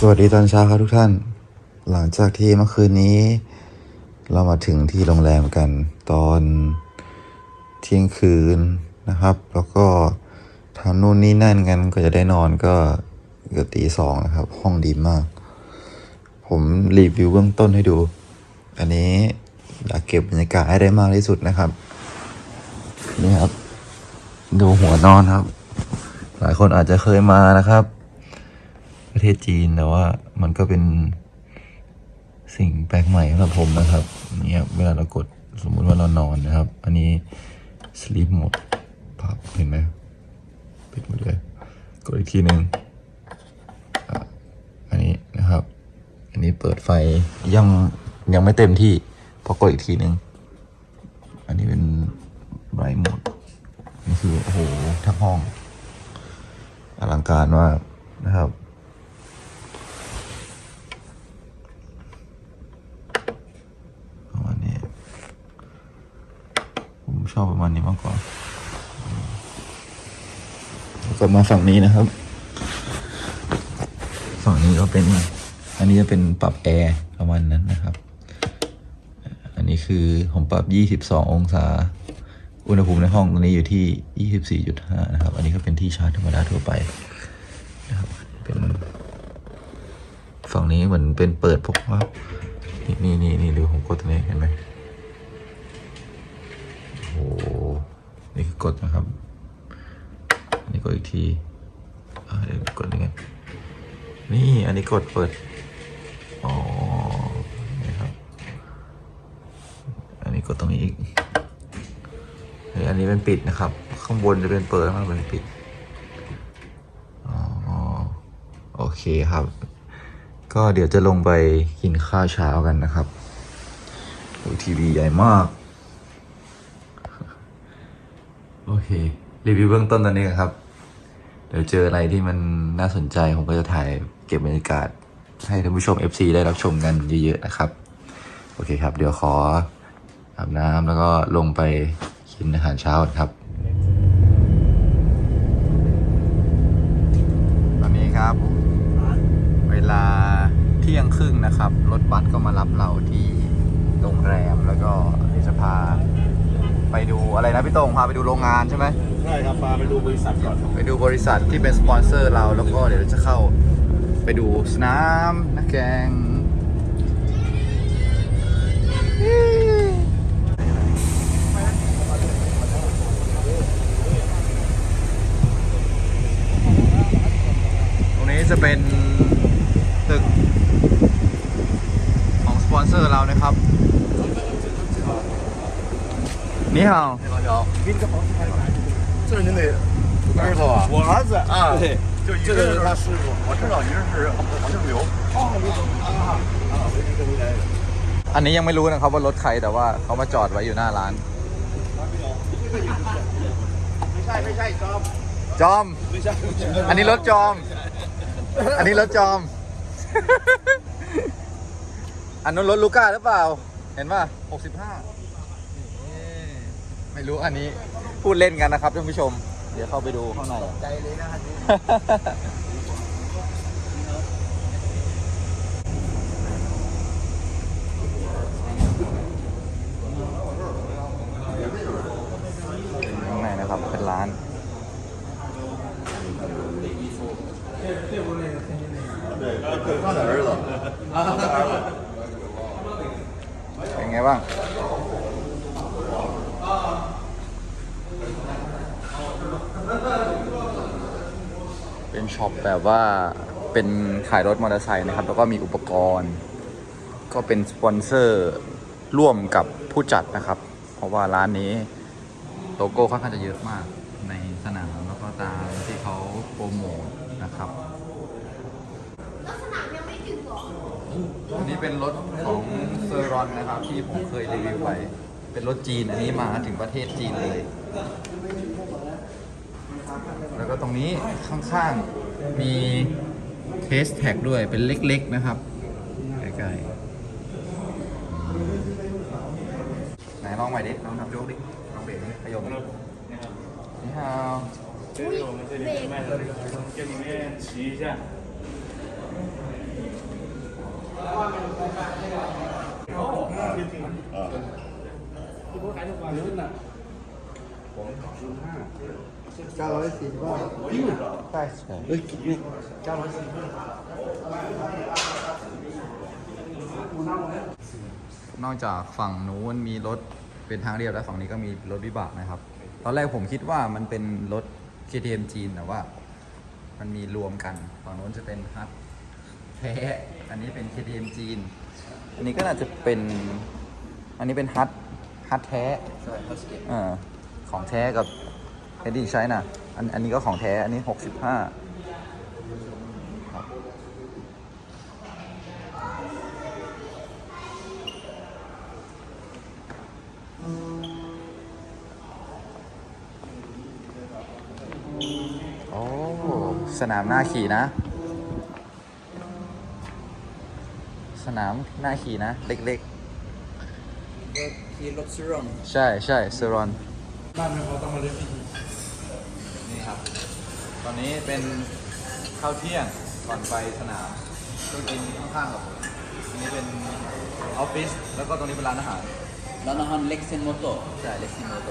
สวัสดีตอนเช้าครับทุกท่าน หลังจากที่เมื่อคืนนี้ เรามาถึงที่โรงแรมกันตอนเที่ยงคืนนะครับ แล้วก็ทำนู่นนี่นั่นกันก็จะได้นอนก็เกือบตีสองนะครับ ห้องดีมาก ผมรีวิวเบื้องต้นให้ดู อันนี้อยากเก็บบรรยากาศให้ได้มากที่สุดนะครับ นี่ครับ ดูหัวนอนครับ หลายคนอาจจะเคยมานะครับ ประเทศจีนแต่ว่ามันก็เป็นสิ่งแปลกใหม่สำหรับผมนะครับเนี่ยเวลาเรากดสมมุติว่าเรานอนนะครับ อันนี้ sleep mode พับเห็นไหมปิดหมดเลย กดอีกทีหนึ่งอันนี้นะครับ อันนี้เปิดไฟยังยังไม่เต็มที่พอกดอีกทีหนึ่งอันนี้เป็น bright mode นี่คือโอ้โหทั้งห้อง อลังการมากนะครับ ประมาณนี้ ผมช อบประมาณนี้มากกว่าแล้วก็มาฝั่งนี้นะครับ ฝั่งนี้ก็เป็น อันนี้จะเป็นปรับแอร์ประมาณนั้นนะครับ อันนี้คือผมปรับ 22 องศา อุณหภูมิในห้องตรงนี้อยู่ที่ 24.5 นะครับ อันนี้ก็เป็นที่ชาร์จธรรมดาทั่วไปนะครับเป็นฝั่งนี้เหมือนเป็นเปิดพวกว่านี่นี่นี่นี่ดูผมกดตรงนี้เห็นไหมโอ้โห นี่คือกดนะครับ อันนี้กดอีกทีเดี๋ยวกดยังไงนี่อันนี้กดเปิด อ๋อนี่ครับ อันนี้กดตรงนี้อีกเฮ้ยอันนี้เป็นปิดนะครับ ข้างบนจะเป็นเปิด ข้างล่างเป็นปิด อ๋อ โอเคครับ ก็เดี๋ยวจะลงไปกินข้าวเช้ากันนะครับทีวีใหญ่มาก โอ เครีวิวเบื้องต้นตอนนี้ครับ เดี๋ยวเจออะไรที่มันน่าสนใจ ผมก็จะถ่ายเก็บบรรยากาศ ให้ท่านผู้ชม FC ได้รับชมกันเยอะๆนะครับ โอเคครับ เดี๋ยวขออาบน้ำแล้วก็ลงไปกินอาหารเช้ากันครับ ตอนนี้ครับ เวลาเที่ยงครึ่งนะครับ รถบัสก็มารับเราที่โรงแรมแล้วก็เดี๋ยวจะพา ไปดูอะไรนะพี่โตงพาไปดูโรงงานใช่ไหมใช่ครับปาไปดูบริษัทก่อน ไปดูบริษัทที่เป็นสปอนเซอร์เราแล้วก็เดี๋ยวเราจะเข้าไปดูสนามนักแกงตรงนี้จะเป็นตึกของสปอนเซอร์เรานะครับ นี่ฮาว 这是您的儿子啊？我儿子啊，对，就这个是他师傅，我知道您是黄正流。哦，你好啊啊，我这个来。 อันนี้ยังไม่รู้นะครับว่ารถใครแต่ว่าเขามาจอดไว้อยู่หน้าร้าน ไม่ใช่ไม่ใช่จอม จอม ไม่ใช่ อันนี้รถจอม อันนี้รถจอม อันนู้นรถลูก้าหรือเปล่า เห็นป่ะหกสิบห้า ไม่รู้อันนี้พูดเล่นกันนะครับท่านผู้ชม เดี๋ยวเข้าไปดูข้างในใจเลยนะครับข้างในนะครับเป็นร้านเป็นไงบ้าง เป็นช็อปแบบว่าเป็นขายรถมอเตอร์ไซค์นะครับ แล้วก็มีอุปกรณ์ ก็เป็นสปอนเซอร์ร่วมกับผู้จัดนะครับ เพราะว่าร้านนี้โลโก้ค่อนข้างจะเยอะมากในสนามแล้วก็ตามที่เขาโปรโมทนะครับอันนี้เป็นรถของเซอร์รอนนะครับ ที่ผมเคยรีวิวไป เป็นรถจีนอันนี้มาถึงประเทศจีนเลย แล้วก็ตรงนี้ข้างๆ มีเทสแท็กด้วยเป็นเล็กๆนะครับ ใกล้ๆไหนลองใหม่ดิ ลองทำโจ๊กดิ ลองเบรกดิขยมดินี่ฮาว 这是我们这里卖的这个，跟里面骑一下。 นอกจากฝั่งนู้นมีรถเป็นทางเรียบแล้วฝั่งนี้ก็มีรถวิบากนะครับ ตอนแรกผมคิดว่ามันเป็นรถ KTM จีนแต่ว่า มันมีรวมกัน ฝั่งนู้นจะเป็นฮัทแท้อันนี้เป็น KTM จีน อันนี้ก็น่าจะเป็น อันนี้เป็นฮัทฮัทแท้เออ ของแท้กับเฮดดี้ใช้น่ะอันอันนี้ก็ของแท้ อันนี้65ครับโอ้สนามหน้าขี่นะ สนามหน้าขี่นะ เล็กขี่รถซิรอนๆใช่ใช่เซรอน บ้านไม่พอต้องมาเลี้ยงอีกนี่ครับ ตอนนี้เป็นข้าวเที่ยงก่อนไปสนามต้องกินข้างๆกับอันนี้เป็นออฟฟิศแล้วก็ตรงนี้เป็นร้านอาหารร้านอาหารเล็กเซนโมโตใช่เล็กเซนโมโต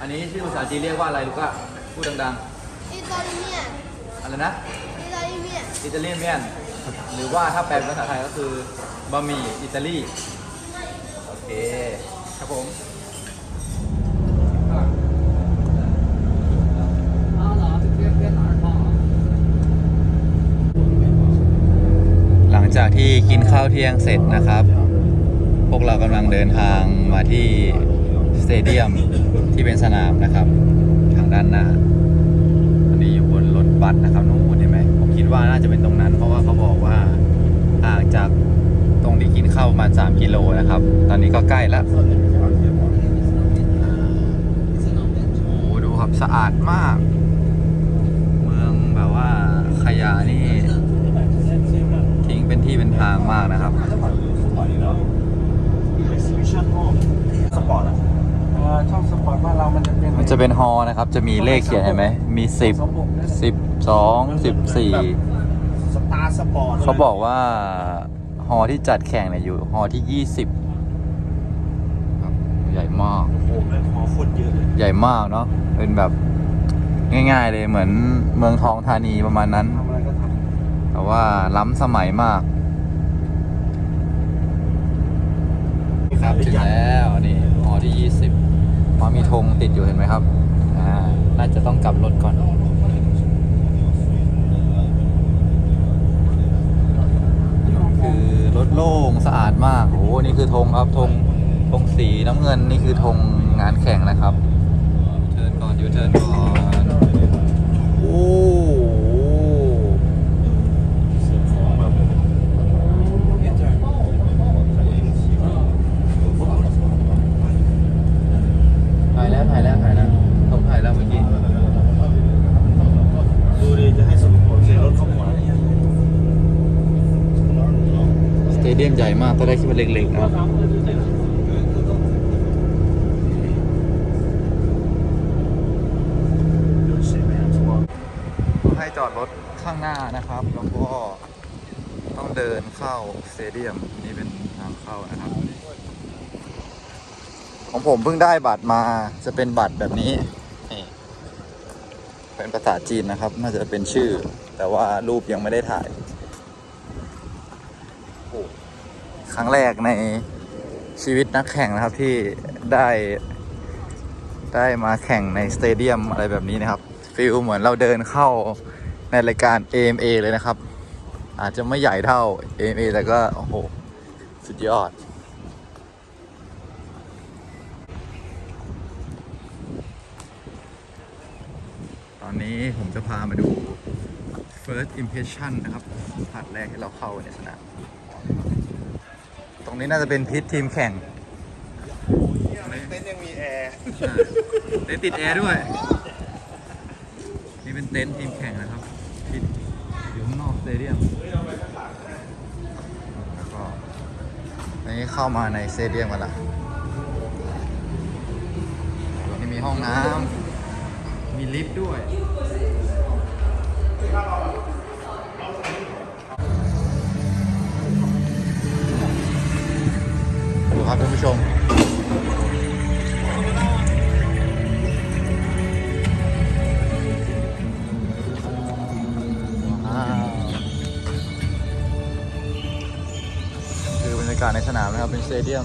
อันนี้ชื่อภาษาจีนเรียกว่าอะไรลูกอะพูดดังๆอิตาลีเลียนอะไรนะอิตาลีเลียนอิตาลียนเมียนหรือว่าถ้าแปลเป็นภาษาไทยก็คือบะหมี่อิตาลีโอเคครับผม จากที่กินข้าวเที่ยงเสร็จนะครับ พวกเรากำลังเดินทางมาที่สเตเดียมที่เป็นสนามนะครับ ทางด้านหน้าอันนี้อยู่บนรถบัสนะครับนู้นเห็นไหมผมคิดว่าน่าจะเป็นตรงนั้น เพราะว่าเขาบอกว่าห่างจากตรงที่กินข้าวประมาณ 3 กิโลนะครับ ตอนนี้ก็ใกล้ล้วโอ้โหดูครับสะอาดมาก เมืองแบบว่าขยะนี่ ทิ้งเป็นที่เป็นทางมากนะครับ สปอร์ตอะช่องสปอร์ตบ้านเรามันจะเป็นมันจะเป็นฮอนะครับ จะมีเลขเขียนเห็นไหม มี 10 12 14 สตาร์สปอร์ตเขาบอกว่าฮอที่จัดแข่งเนี่ยอยู่ฮอที่ 20ครับใหญ่มาก โอ้โหแม่งขอคนเยอะเลยใหญ่มากเนาะ เป็นแบบง่ายๆเลยเหมือนเมืองทองธานีประมาณนั้น ทำอะไรก็ทแต่ว่าล้ำสมัยมาก ครับถึงแล้วนี่หอที่ 20พอมีธงติดอยู่เห็นไหมครับอ่าน่าจะต้องกลับรถก่อนคือรถโล่งสะอาดมากโอ้โหนี่คือธงครับธงธงสีน้ำเงินนี่คือธงงานแข่งนะครับเทิร์นก่อนยูเทิร์นก่อน โอ้โหถ่ายแล้วถ่ายแล้วถ่ายแล้วผมถ่ายแล้วเมื่อกี้ ดูดิจะให้สนุกผมเสียรถเข้าหัวเนี่ย สเต เดียมใหญ่มากตอนแรกคิดว่าเล็กๆนะครับให้จอดรถข้างหน้านะครับ แล้วก็ต้องเดินเข้าสเตเดียม นี่เป็นทางเข้านะครับ ของผมเพิ่งได้บัตรมาจะเป็นบัตรแบบนี้เป็นภาษาจีนนะครับ น่าจะเป็นชื่อ แต่ว่ารูปยังไม่ได้ถ่ายโอ้ค รั้งแรกในชีวิตนักแข่งนะครับที่ได้ได้มาแข่งในสเตเดียมอะไรแบบนี้นะครับฟิลเหมือนเราเดินเข้าในรายการ AMA เลยนะครับ อาจจะไม่ใหญ่เท่า AMA แต่ก็ โอ้โห สุดยอด ตอนนี้ผมจะพามาดู first impression นะครับสัมผัสแรกที่เราเข้าในสนาม ตรงนี้น่าจะเป็นพิษทีมแข่งเต้นยังมีแอร์ใช่เต็นท์ติดแอร์ด้วย นี่เป็นเต็นท์ทีมแข่งนะครับพิษอยู่ข้างนอกสเตเดียมแล้วก็ตอนนี้เข้ามาในสเตเดียมกันละนี่มีห้องน้ำมีลิฟต์ด้วย ผู้ชม คือบรรยากาศในสนามนะครับ เป็นสเตเดียม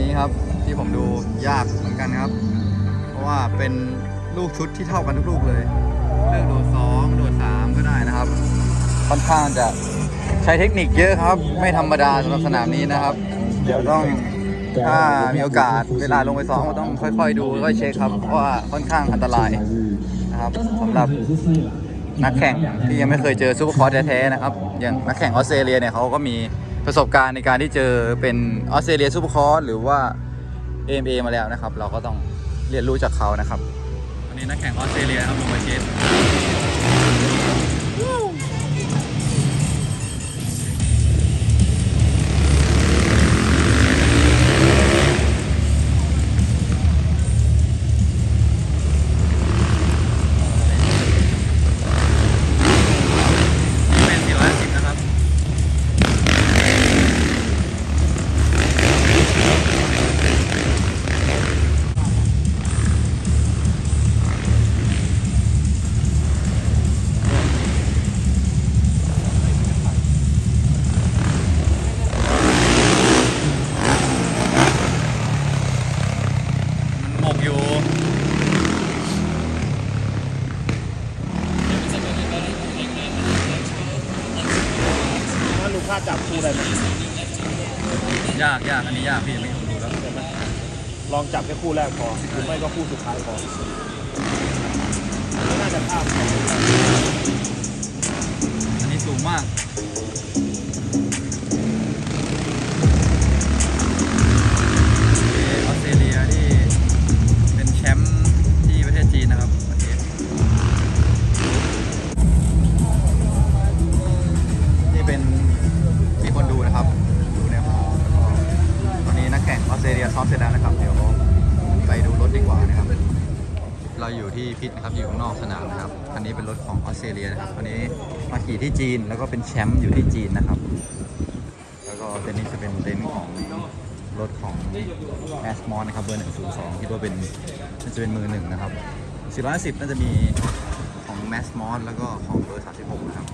นี้ครับที่ผมดูยากเหมือนกันครับ เพราะว่าเป็นลูกชุดที่เท่ากันทุกลูกเลย เลือกโดดสองโดดสามก็ได้นะครับ ค่อนข้างจะใช้เทคนิคเยอะครับ ไม่ธรรมดาสำหรับสนามนี้นะครับ เดี๋ยวต้องถ้ามีโอกาสเวลาลงไปซ้อมก็ต้องค่อย ๆ ดูค่อยเช็คครับเพราะว่าค่อนข้างอันตรายนะครับสำหรับนักแข่งที่ยังไม่เคยเจอซูเปอร์คอร์สแท้ๆนะครับอย่างนักแข่งออสเตรเลียเนี่ยเขาก็มี ประสบการณ์ในการที่เจอเป็นออสเตรเลียซูเปอร์คอร์สหรือว่า AMA มาแล้วนะครับ เราก็ต้องเรียนรู้จากเขานะครับ วันนี้นักแข่งออสเตรเลียครับลงมาเชสากอันนี้ยากพี่ไม่ดูแล้วลองจับแค่คู่แรกพอหรือไม่ก็คู่สุดท้ายพอไม่น่าจะข้าม ที่พิษนะครับอยู่ข้างนอกสนามนะครับคันนี้เป็นรถของออสเตรเลียนะครับคันนี้มาขี่ที่จีนแล้วก็เป็นแชมป์อยู่ที่จีนนะครับ แล้วก็เต็นท์นี้จะเป็นเต็นท์ของรถของแอสมอนนะครับเบอร์102คิดว่าเป็นน่าจะเป็นมือหนึ่งนะครับ410น่าจะมีของแมสมอสแล้วก็ของเบอร์36นะครับ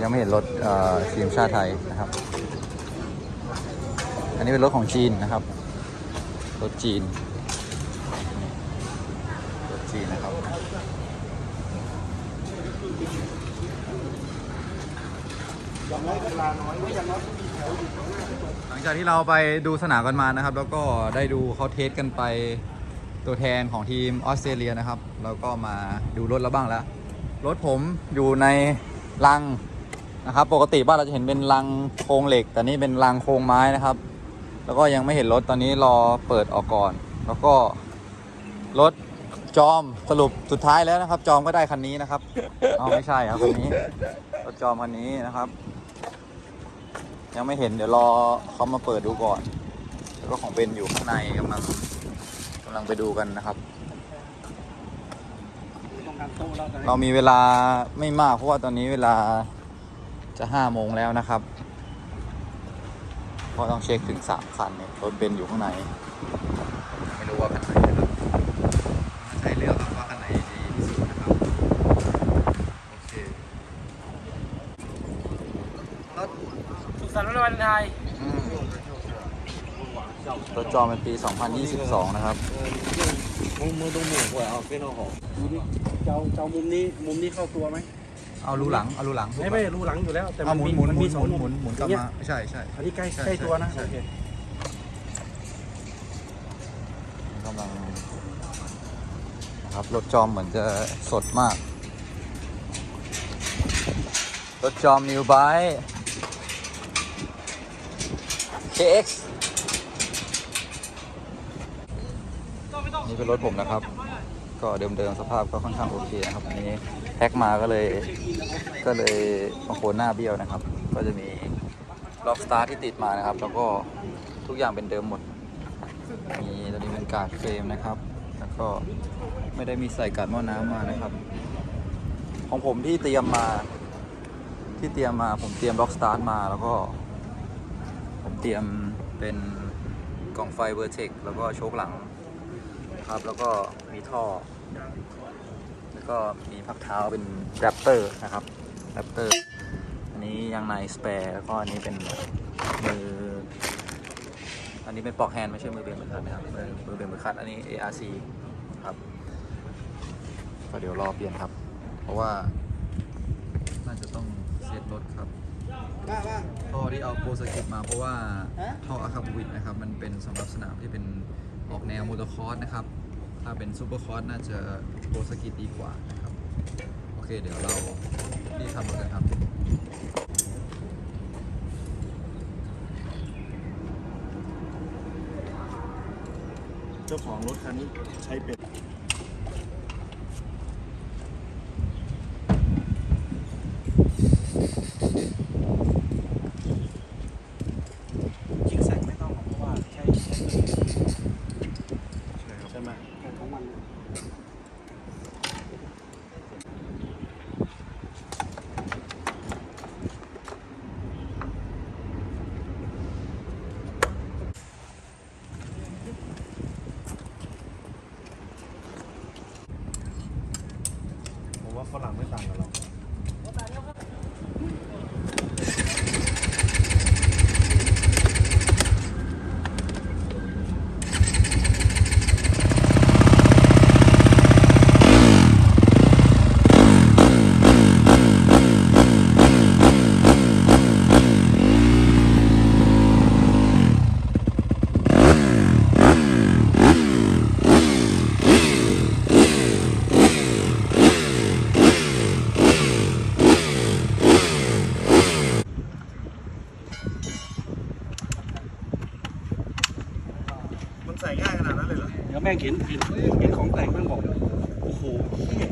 ยังไม่เห็นรถทีมชาติไทยนะครับ นี้เป็นรถของจีนนะครับ รถจีน รถจีนนะครับ หลังจากที่เราไปดูสนามกันมานะครับ แล้วก็ได้ดูเขาเทสกันไปตัวแทนของทีมออสเตรเลียนะครับ แล้วก็มาดูรถแล้วบ้างแล้ว รถผมอยู่ในรังนะครับ ปกติบ้านเราจะเห็นเป็นรังโครงเหล็ก แต่นี่เป็นรังโครงไม้นะครับ แล้วก็ยังไม่เห็นรถตอนนี้รอเปิดออกก่อน แล้วก็รถจอมสรุปสุดท้ายแล้วนะครับ จอมก็ได้คันนี้นะครับเอาไม่ใช่ครับคันนี้รถจอมคันนี้นะครับ ยังไม่เห็นเดี๋ยวรอเขามาเปิดดูก่อน แล้วก็ของเบนอยู่ข้างในกำลังกำลังไปดูกันนะครับ เรามีเวลาไม่มากเพราะว่าตอนนี้เวลาจะห้าโมงแล้วนะครับ ราะต้องเช็คถึงสามคันเนี่ยรถเบนซ์อยู่ข้างในไม่รู้ว่าคันไหนนะครับใช้เลือกครับว่าคันไหนดีที่สุดนะครับโอเคสุขสันต์วันวาเลนไทน์อืมรถจอเป็นปี 2022 นะครับมุมมือตรงหมู่หัวเอาเป็นเอาหอดูดิเจ้าเจ้ามุมนี้มุมนี้เข้าตัวไหม เอารูหลังเอารูหลังไม่ไม่รู้หลังอยู่แล้ว แต่เอามันหมุนมีหมุนมันหมุมีนสหอมุงนหมุนกลับเนี่ยมาใช่ใช่ อันนี้ใกล้ใช่ใกล้ตัวนะใช่ โอเคกำลังนะครับรถจอมเหมือนจะสดมาก รถจอม New b i KX นี่เป็นรถผมนะครับ ก็เดิมๆสภาพก็ค่อนข้างโอเคนะครับอันนี้ แพ็กมาก็เลย ก็เลยบางโคหน้าเบี้ยวนะครับ ก็จะมีล็อกสตาร์ที่ติดมานะครับ แล้วก็ทุกอย่างเป็นเดิมหมด มีตัวนี้เป็นกาดเฟรมนะครับ แล้วก็ไม่ได้มีใส่กาดหม้อน้ำมานะครับ ของผมที่เตรียมมาที่เตรียมมาผมเตรียมล็อกสตาร์ทมาแล้วก็ ผมเตรียมเป็นกล่องไฟเวอร์เทคแล้วก็โชคหลังครับ แล้วก็มีท่อ ก็มีพักเท้าเป็นแรปเตอร์นะครับแรปเตอร์อันนี้ยางในสเปร์แล้วก็อันนี้เป็นมืออันนี้เป็นปลอกแฮนด์ไม่ใช่มือเบนมือคัดนะครับมือมือเบนมือคัดอันนี้ ARC ครับก็เดี๋ยวรอเปลี่ยนครับ เพราะว่าน่าจะต้องเซตรถครับท่อที่เอาโปรสกิตมาเพราะว่าท่ออาคาบูวิดนะครับ มันเป็นสำหรับสนามที่เป็นออกแนวมอเตอร์คอร์สนะครับ ถ้าเป็นซูเปอร์คอร์สน่าจะโกสกิตดีกว่านะครับ โอเค เดี๋ยวเรารีบทำรถกันครับเจ้าของรถคันนี้ใช้เป็น จิกแซกไม่ต้องหรอกเพราะว่าใช้ใช่ไหมของมัน ผมว่าฝรั่งไม่ต่างกับเรา มันใส่ง่ายขนาดนั้นเลยเหรอ เดี๋ยวแม่งเห็นเห็นเห็นของแต่งแม่งบอก โอ้โหเหี้ย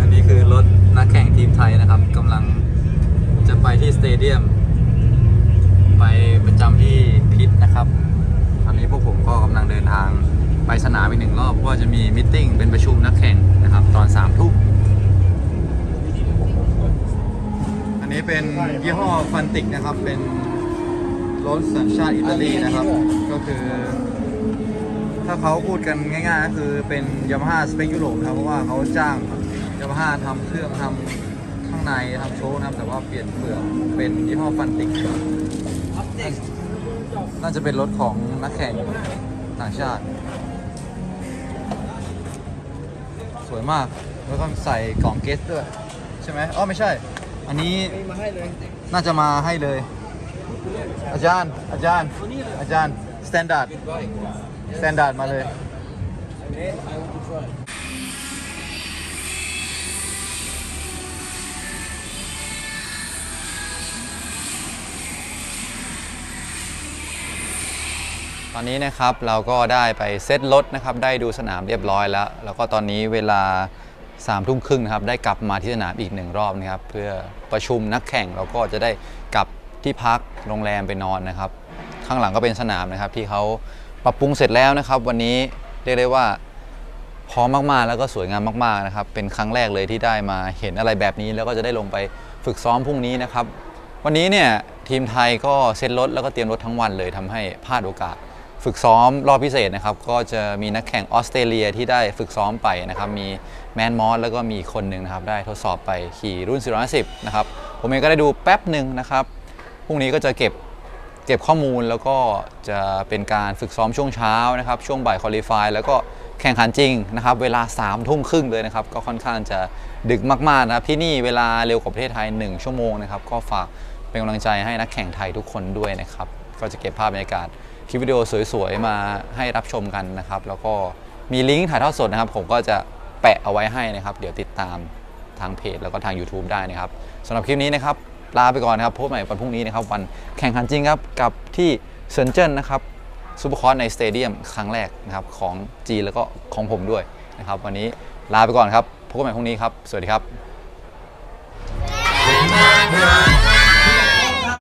อันนี้คือรถนักแข่งทีมไทยนะครับกำลังจะไปที่สเตเดียม ไปประจำที่พิษนะครับตอนนี้พวกผมก็กำลังเดินทางไปสนามอีกหนึ่งรอบเพราะว่าจะมีมิทติ้งเป็นประชุมนักแข่งนะครับ ตอนสามทุ่มอันนี้เป็นยี่ห้อฟัน ติกนะครับ เป็นรถสัญชาติอิตาลีนะครับ ก็คือ ถ้าเขาพูดกันง่ายๆก็คือเป็นยามาฮ่าสเปคยุโรปครับเพราะว่าเขาจ้างยามาฮ่าทำเครื่องทำข้างในทำโชว์นะครับแต่ว่าเปลี่ยนเปลือกเป็นยี่ห้อฟันติกครับน่าจะเป็นรถของนักแข่งต่างชาติ สวยมากแล้วก็ใส่กล่องเกสด้วย ใช่ไหมอ๋อไม่ใช่ อันนี้น่าจะมาให้เลย อาจารย์ อาจารย์ อาจารย์ standard standard มาเลยตอนนี้นะครับเราก็ได้ไปเซตรถนะครับได้ดูสนามเรียบร้อยแล้ว แล้วก็ตอนนี้เวลา 3ามทุ่มครึ่งนะครับได้กลับมาที่สนามอีกหนึ่งรอบนะครับเพื่อประชุมนักแข่งแล้วก็จะได้กลับที่พักโรงแรมไปนอนนะครับ ข้างหลังก็เป็นสนามนะครับที่เขาปรับปรุงเสร็จแล้วนะครับ วันนี้เรียกได้ว่าพร้อมมากๆ แล้วก็สวยงามมากๆนะครับเป็นครั้งแรกเลยที่ได้มาเห็นอะไรแบบนี้ แล้วก็จะได้ลงไปฝึกซ้อมพรุ่งนี้นะครับ วันนี้เนี่ยทีมไทยก็เซ็ตรถแล้วก็เตรียมรถทั้งวันเลยทำให้พลาดโอกาส ฝึกซ้อมรอบพิเศษนะครับก็จะมีนักแข่งออสเตรเลียที่ได้ฝึกซ้อมไปนะครับมี แมนมอสแล้วก็มีคนหนึ่งนะครับได้ทดสอบไปขี่รุ่น 450 นะครับ ผมเองก็ได้ดูแป๊บหนึ่งนะครับพรุ่งนี้ก็จะเก็บเก็บข้อมูลแล้วก็จะเป็นการฝึกซ้อมช่วงเช้านะครับ ช่วงบ่ายคอลี่ฟายแล้วก็แข่งขันจริงนะครับ เวลา3ามทุ่มครึ่งเลยนะครับ ก็ค่อนข้างจะดึกมากๆนะครับ ที่นี่เวลาเร็วกว่าประเทศไทย 1 ชั่วโมงนะครับ ก็ฝากเป็นกำลังใจให้นักแข่งไทยทุกคนด้วยนะครับ ก็จะเก็บภาพบรรยากาศคลิปวิดีโอสวยๆ มาให้รับชมกันนะครับ แล้วก็มีลิงก์ถ่ายทอดสดนะครับ ผมก็จะ แปะเอาไว้ให้นะครับ เดี๋ยวติดตามทางเพจแล้วก็ทาง YouTube ได้นะครับสำหรับคลิปนี้นะครับลาไปก่อนนะครับพบใหม่วันพรุ่งนี้นะครับวันแข่งขันจริงครับกับที่เซินเจิ้นนะครับซูเปอร์คอร์สในสเตเดียมครั้งแรกนะครับของจีนแล้วก็ของผมด้วยนะครับ วันนี้ลาไปก่อนครับพบกันใหม่พรุ่งนี้ครับ สวัสดีครับ